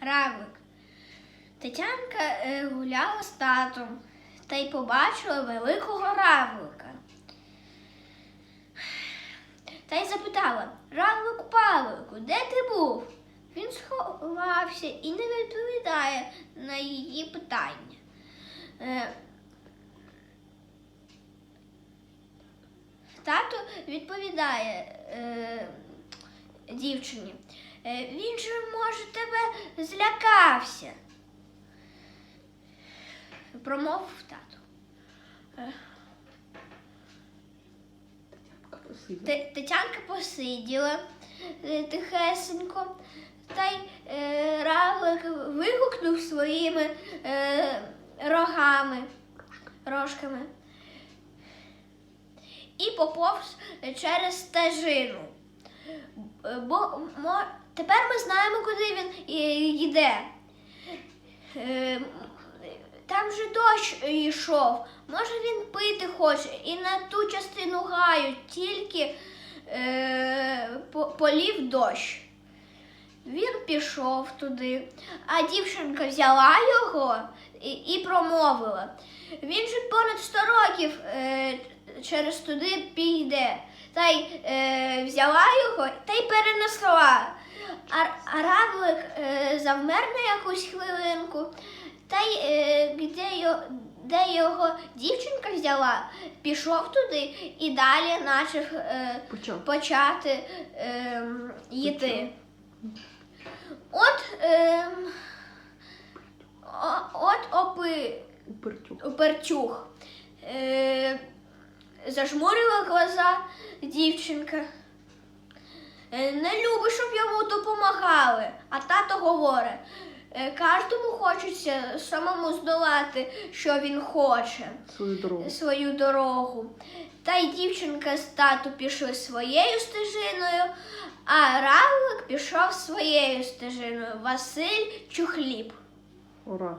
Равлик. Тетянка е, гуляла з татом та й побачила великого равлика. Та й запитала Равлику Павлику, де ти був? Він сховався і не відповідає на її питання. Е, Тато відповідає е, дівчині. «Е, Він же, може, тебе злякався. Промовив тато. Тетянка посиділа е, тихесенько, та й е, равлик вигукнув своїми е, рогами, рожками і поповз через стежину. Е, Бо мо, тепер ми знаємо, куди він е, йде. Е, Там же дощ йшов. Може він пити хоче і на ту частину гаю тільки е, полів дощ. Він пішов туди, а дівчинка взяла його і, і промовила. Він же понад 100 років е, через туди піде. Та й е, взяла його та й перенесла. А, равлик е, завмер на якусь хвилинку, та й е, де, його, де його дівчинка взяла, пішов туди і далі почав е, Почав. почати йти. От, от опи. Уперчух. Е, зажмурила глаза дівчинка. Е, не любить, щоб йому допомагали. А тато говорить, е, кожному хочеться самому здолати, що він хоче, Свою дорогу. свою дорогу. Та й дівчинка з тату пішли своєю стежиною, а равлик пішов своєю стежиною. Василь Чухліб. Ура.